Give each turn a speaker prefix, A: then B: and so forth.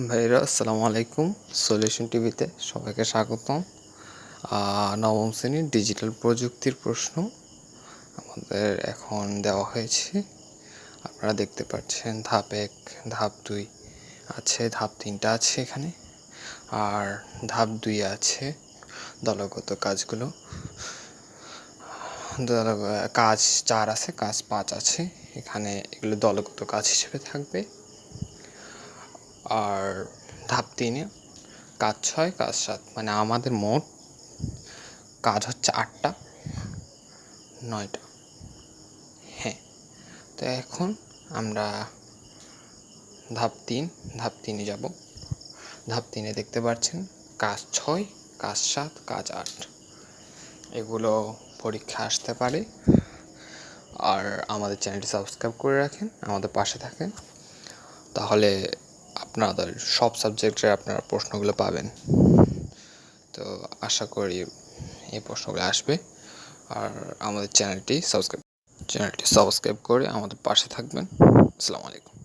A: ভাইরা, আসসালামু আলাইকুম। সলিউশন টিভিতে সবাইকে স্বাগতম। নবম শ্রেণির ডিজিটাল প্রযুক্তির প্রশ্ন আমাদের এখন দেওয়া হয়েছে। আপনারা দেখতে পাচ্ছেন ধাপ এক, ধাপ দুই আছে, ধাপ তিনটা আছে এখানে। আর ধাপ দুই আছে দলগত কাজগুলো। কাজ চার আছে, কাজ পাঁচ আছে। এখানে এগুলো দলগত কাজ হিসেবে থাকবে। আর ধাপ তিনে কাজ ছয়, কাজ সাত। মানে আমাদের মোট কাজ হচ্ছে আটটা, নয়টা। হ্যাঁ তো এখন আমরা ধাপ তিন, ধাপ তিনে যাব। ধাপ তিনে দেখতে পাচ্ছেন, কাজ ছয়, কাজ সাত, কাজ আট। এগুলো পরীক্ষা আসতে পারে। আর আমাদের চ্যানেলটি সাবস্ক্রাইব করে রাখেন, আমাদের পাশে থাকেন। তাহলে আপনাদের সব সাবজেক্টের আপনারা প্রশ্নগুলো পাবেন। তো আশা করি এই প্রশ্নগুলো আসবে। আর আমাদের চ্যানেলটি সাবস্ক্রাইব চ্যানেলটি সাবস্ক্রাইব করে আমাদের পাশে থাকবেন। আসসালামু আলাইকুম।